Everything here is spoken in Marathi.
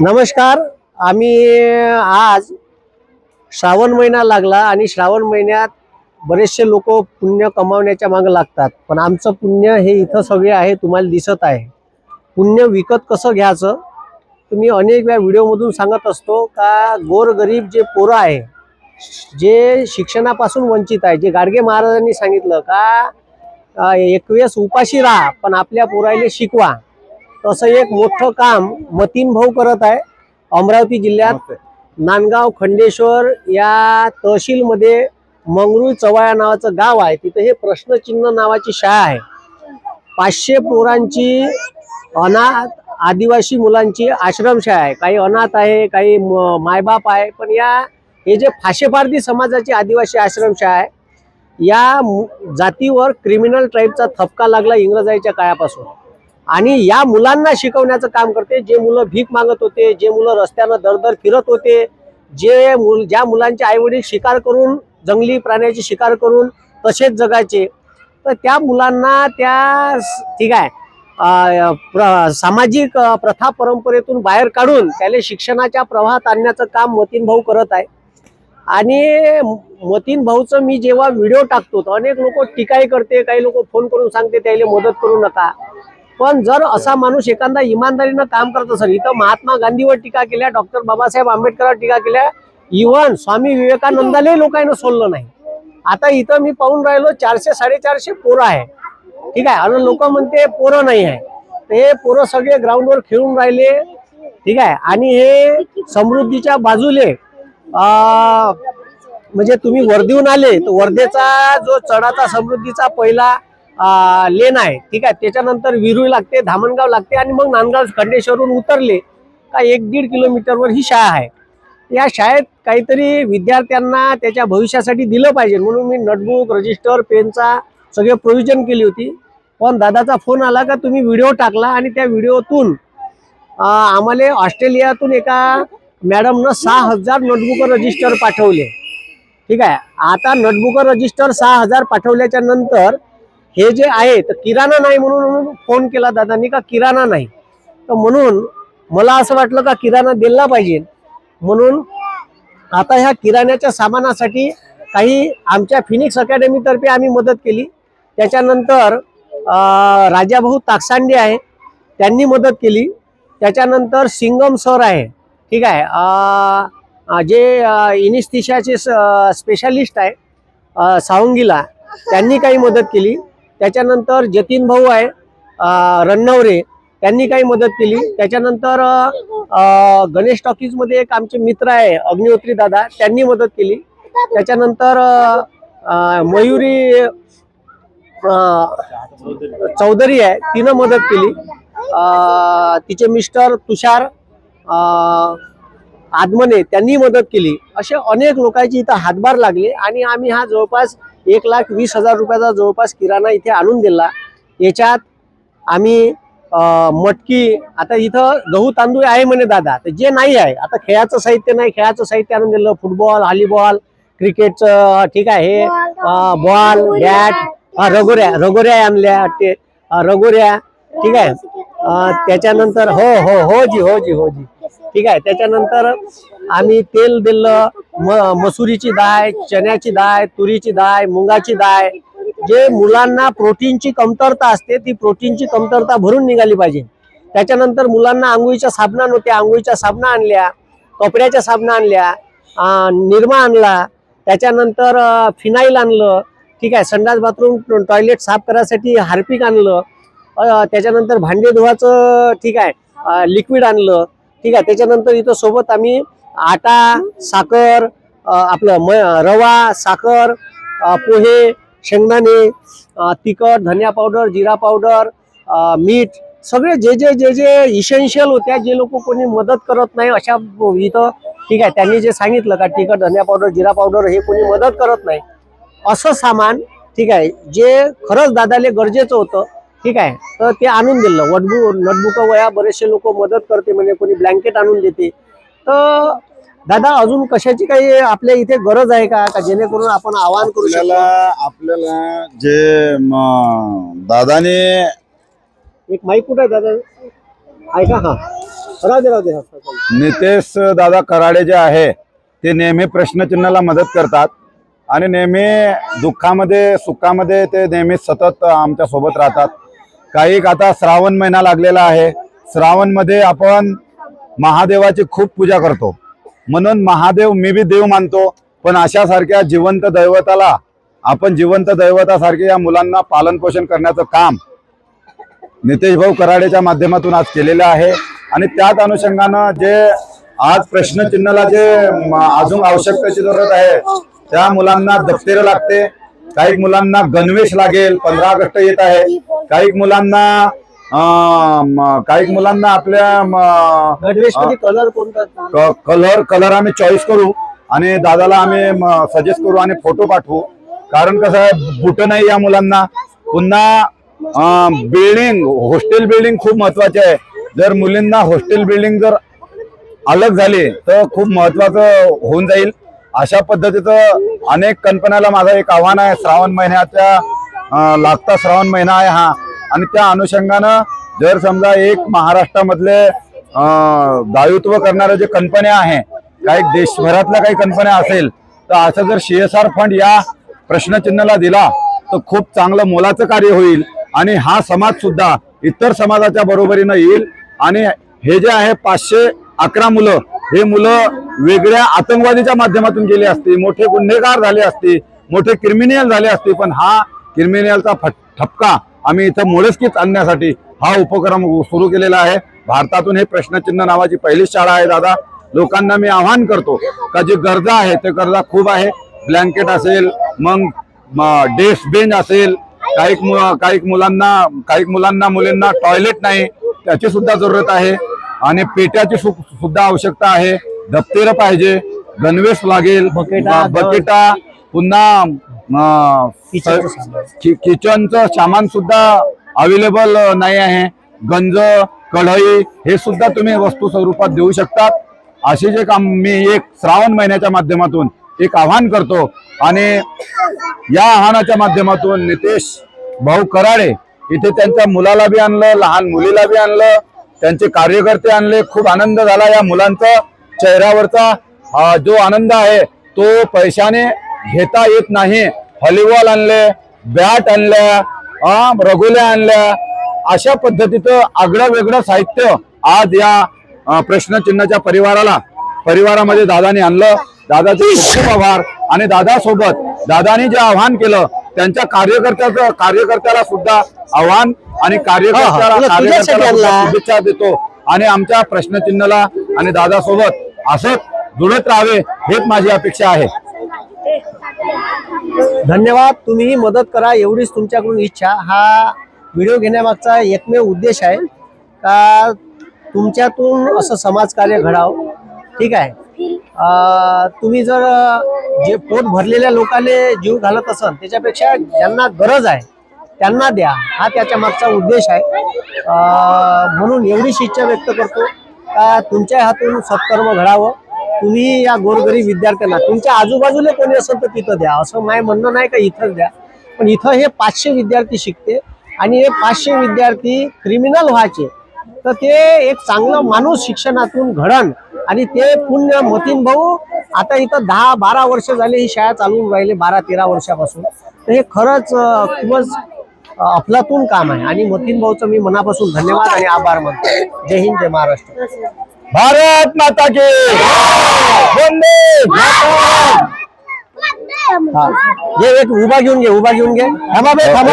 नमस्कार आम्ही आज श्रावण महिना लागला आणि श्रावण महिन्यात बरेचसे लोक पुण्य कमावण्याच्या मागं लागतात. पण आमचं पुण्य हे इथं सगळे आहे तुम्हाला दिसत आहे. पुण्य विकत कसं घ्यायचं? तुम्ही अनेक वेळा व्हिडिओमधून सांगत असतो का गोरगरीब जे पोरं आहे जे शिक्षणापासून वंचित आहे जे गाडगे महाराजांनी सांगितलं का अं, एकवेळेस उपाशी राहा पण आपल्या पोरायले शिकवा. तसं एक मोठं काम मतीन भाऊ करत आहे अमरावती जिल्ह्यात नांदगाव खंडेश्वर या तहसीलमध्ये मंगरुळ चवाळा नावाचं गाव आहे. तिथं हे प्रश्नचिन्ह नावाची शाळा आहे. पाचशे पोरांची अनाथ आदिवासी मुलांची आश्रमशाळा आहे. काही अनाथ आहे काही मायबाप आहे पण या हे जे फाशेपारधी समाजाची आदिवासी आश्रमशाळा आहे या मु- जातीवर क्रिमिनल ट्राईबचा थपका लागला इंग्रजांच्या काळापासून. आणि या मुलांना शिकवण्याचं काम करते. जे मुलं भीक मागत होते जे मुलं रस्त्यानं दरदर फिरत होते जे मुल ज्या मुलांचे आईवडील शिकार करून जंगली प्राण्याची शिकार करून तसेच जगायचे. तर त्या मुलांना त्या ठीक आहे प्र- सामाजिक प्रथा परंपरेतून बाहेर काढून त्याला शिक्षणाच्या प्रवाहात आणण्याचं काम मतीन भाऊ करत आहे. आणि मतीन भाऊचं मी जेव्हा व्हिडिओ टाकतो तर अनेक लोक टीकाही करते काही लोक फोन करून सांगते त्याला मदत करू नका. पण जर असा माणूस एखादा इमानदारीनं काम करत असेल इथं महात्मा गांधीवर टीका केल्या डॉक्टर बाबासाहेब आंबेडकरवर टीका केल्या इव्हन स्वामी विवेकानंदालाही लोकांना सोडलं नाही. आता इथं मी पाहून राहिलो चारशे साडेचारशे पोरं आहे. ठीक आहे आणि लोक म्हणते पोरं नाही आहे. ते पोरं सगळे ग्राउंडवर खेळून राहिले. ठीक आहे आणि हे समृद्धीच्या बाजूले म्हणजे तुम्ही वर्धेहून आले तर वर्धेचा जो चढाचा समृद्धीचा पहिला लेन आहे ठीक आहे त्याच्यानंतर विरुळ लागते धामणगाव लागते आणि मग नांदगाव खंडेश्वरहून उतरले. का एक दीड किलोमीटरवर ही शाळा आहे. या शाळेत काहीतरी विद्यार्थ्यांना त्याच्या भविष्यासाठी दिलं पाहिजे. म्हणून मी नोटबुक रजिस्टर पेनचा सगळे प्रोव्हिजन केली होती. पण दादाचा फोन आला का तुम्ही व्हिडिओ टाकला आणि त्या व्हिडिओतून आम्हाला ऑस्ट्रेलियातून एका मॅडमनं सहा हजार नोटबुक रजिस्टर पाठवले. ठीक आहे? आता नोटबुक रजिस्टर सहा हजार पाठवल्याच्या नंतर हे जे आहे तर किराणा नाही म्हणून फोन केला दादानी का किराणा नाही? तर म्हणून मला असं वाटलं का किराणा दिला पाहिजे. म्हणून आता ह्या किराण्याच्या सामानासाठी काही आमच्या फिनिक्स अकॅडमीतर्फे आम्ही मदत केली. त्याच्यानंतर राजाभाऊ ताकसांडे आहे त्यांनी मदत केली. त्याच्यानंतर सिंगम सर आहे ठीक आहे. जे इनिस्तिशाचे स्पेशालिस्ट आहे सावंगीला त्यांनी काही मदत केली. त्याच्यानंतर जतीन भाऊ आहे रणनवरे रन्नवरे त्यांनी काही मदत केली. त्याच्यानंतर गणेश टॉकीजमध्ये एक आमचे मित्र आहे अग्निहोत्री दादा त्यांनी मदत केली. त्याच्यानंतर मयुरी चौधरी आहे तिनं मदत केली. तिचे मिस्टर तुषार आदमने त्यांनी मदत केली. असे अनेक लोकांची इथं हातभार लागले आणि आम्ही हा जवळपास एक लाख वीस हजार रुपयाचा जवळपास किराणा इथे आणून दिला. याच्यात आम्ही मटकी आता इथं गहू तांदूळ आहे म्हणे दादा तर जे नाही आहे आता खेळाचं साहित्य नाही खेळाचं साहित्य आणून दिलं फुटबॉल व्हॉलीबॉल क्रिकेटचं ठीक आहे बॉल बॅट रगोऱ्या रगोऱ्या आणल्या ते रगोऱ्या ठीक आहे त्याच्यानंतर हो हो हो जी हो जी हो जी. ठीक आहे त्याच्यानंतर आम्ही तेल दिलं म मसुरीची डाळ चण्याची डाळ तुरीची डाळ मुंगाची डाळ. जे मुलांना प्रोटीनची कमतरता असते ती प्रोटीनची कमतरता भरून निघाली पाहिजे. त्याच्यानंतर मुलांना आंघोळीच्या साबणा नव्हत्या आंघोळीच्या साबणा आणल्या कपड्याच्या साबणा आणल्या निरमा आणला त्याच्यानंतर फिनाईल आणलं ठीक आहे संडास बाथरूम टॉयलेट साफ करायसाठी हार्पिक आणलं त्याच्यानंतर भांडे धुवाचं ठीक आहे लिक्विड आणलं ठीक आहे त्याच्यानंतर इथं सोबत आम्ही आटा साखर आपलं म रवा साखर पोहे शेंगदाणे तिखट धनिया पावडर जिरा पावडर मीठ सगळे जे जे जे जे इसेन्शियल होत्या जे लोक कोणी मदत करत नाही अशा इथं ठीक आहे त्यांनी जे सांगितलं का तिखट धनिया पावडर जिरा पावडर हे कोणी मदत करत नाही. असं सामान ठीक आहे जे खरंच दादाले गरजेचं होतं ठीक आहे. तर ते आणून दिलं. वटबुक नोटबुक वया बरेचसे लोक मदत करते म्हणजे कोणी ब्लँकेट आणून देते. तर दादा अजून कशाची काही आपल्या इथे गरज आहे का? का जेणेकरून आपण आवाहन करू शकतो आपल्याला आपल्याला जे म, दादाने एक माईक कुठे आहे दादा? ऐका हा. राहू दे राहू दे हा, चालेल. नितेश दादा कराडे जे आहे ते नेहमी प्रश्नचिन्हाला मदत करतात. आणि नेहमी दुःखामध्ये सुखामध्ये ते नेहमी सतत आमच्यासोबत राहतात. काही आता श्रावण महिना लागलेला आहे. श्रावणमध्ये आपण महादेवाची खूप पूजा करतो. म्हणून महादेव मी बी देव मानतो. पण अशासारख्या जिवंत दैवताला आपण जिवंत दैवतासारखे या मुलांना पालन पोषण करण्याचं काम नितेश भाऊ कराडेच्या माध्यमातून आज केलेलं आहे. आणि त्याच अनुषंगानं जे आज प्रश्नचिन्हाला जे अजून आवश्यकतेची जरूरत आहे त्या मुलांना दप्तेरं लागते. काही मुलांना गणवेश लागेल पंधरा ऑगस्ट येत आहे. काही मुलांना काही मुलांना आपल्या कलर कलर आम्ही चॉईस करू आणि दादाला आम्ही सजेस्ट करू आणि फोटो पाठवू. कारण कसं आहे बुट नाही या मुलांना. पुन्हा बिल्डिंग हॉस्टेल बिल्डिंग खूप महत्वाची आहे. जर मुलींना हॉस्टेल बिल्डिंग जर अलग झाली तर खूप महत्वाचं होऊन जाईल. अशा पद्धतीचं अनेक कंपन्याला माझं एक आव्हान आहे. श्रावण महिन्याच्या लागता श्रावण महिना आहे हा. आणि त्या अनुषंगानं जर समजा एक महाराष्ट्रामधले दायित्व करणाऱ्या जे कंपन्या आहे काही देशभरातल्या काही कंपन्या असेल तर असं जर सी एस आर फंड या प्रश्नचिन्हाला दिला तर खूप चांगलं मोलाचं कार्य होईल. आणि हा समाज सुद्धा इतर समाजाच्या बरोबरीनं येईल. आणि हे जे आहे पाचशे अकरा मुलं हे मुलं वेगळ्या आतंकवादीच्या माध्यमातून गेली असती मोठे गुन्हेगार झाले असते मोठे क्रिमिनल झाले असते पण हा क्रिमिनलचा ठपका आम्ही इथं मोडस्कीत आणण्यासाठी हा उपक्रम सुरू केलेला आहे. भारतातून हे प्रश्नचिन्ह नावाची पहिलीच शाळा आहे दादा. लोकांना मी आवाहन करतो का जी गरजा आहे ते गरजा खूप आहे. ब्लँकेट असेल मग डेस्क बेंच असेल काही मु- काही मुलांना काही मुलांना मुलींना टॉयलेट नाही त्याची सुद्धा जरूरत आहे. आणि पेट्याची सुद्धा आवश्यकता आहे. दप्तेर पाहिजे गणवेश लागेल बकेटा, पुन्हा किचनचं सामान. सुद्धा अवेलेबल नाही आहे. गंज कढई हे सुद्धा तुम्ही वस्तू स्वरूपात देऊ शकतात. असे जे काम मी एक श्रावण महिन्याच्या माध्यमातून एक आव्हान करतो आणि या आव्हानाच्या माध्यमातून नितेश भाऊ कराडे इथे त्यांच्या मुलाला बी आणलं लहान मुलीला बी आणलं त्यांचे कार्यकर्ते आणले. खूप आनंद झाला या मुलांचा चेहऱ्यावरचा. जो आनंद आहे तो पैशाने घेता येत नाही. हॉलीबॉल आणले बॅट आणल्या अं, रगोल्या आणल्या. अशा पद्धतीचं आगळं वेगळं साहित्य आज या प्रश्नचिन्हाच्या परिवाराला परिवारामध्ये दादाने आणलं. दादाचे खूप आभार. आणि दादासोबत दादानी जे आव्हान केलं त्यांच्या कार्यकर्त्याचं कार्यकर्त्याला सुद्धा आव्हान आणि कार्यकर्त्याला. शुभेच्छा देतो. आणि आमच्या प्रश्नचिन्हाला आणि दादासोबत असंच जुळत राहावे हेच माझी अपेक्षा आहे. धन्यवाद. तुम्ही मदत करा एवढीच तुमच्याकडून इच्छा. हा व्हिडिओ घेण्यामागचा एकमेव उद्देश आहे का तुमच्यातून असं समाजकार्य घडावं? ठीक आहे. तुम्ही जर जे पोट भरलेल्या लोकांना जीव घालत असाल त्याच्यापेक्षा ज्यांना गरज आहे त्यांना द्या. हा त्याच्या मागचा उद्देश आहे. म्हणून एवढीच इच्छा व्यक्त करतो. का तुमच्या हातून सत्कर्म घडावं. तुम्ही या गोरगरीब विद्यार्थ्यांना तुमच्या आजूबाजूला कोणी असेल तर तिथं द्या. असं माय म्हणणं नाही का इथंच द्या. पण इथं हे पाचशे विद्यार्थी शिकते आणि हे पाचशे विद्यार्थी क्रिमिनल व्हायचे. तर ते एक चांगलं माणूस शिक्षणातून घडण आणि ते पुण्य मतीन भाऊ आता इथं दहा बारा वर्ष झाले ही शाळा चालवून राहिले बारा तेरा वर्षापासून. तर हे खरंच खूपच अफलातून काम आहे. आणि मतीन भाऊचं मी मनापासून धन्यवाद आणि आभार मानतो. जय हिंद जय महाराष्ट्र. भारत माता की वंदे मातरम! हा. एक उभा घेऊन घे उभा घेऊन घे. थांबा बे, थांबा.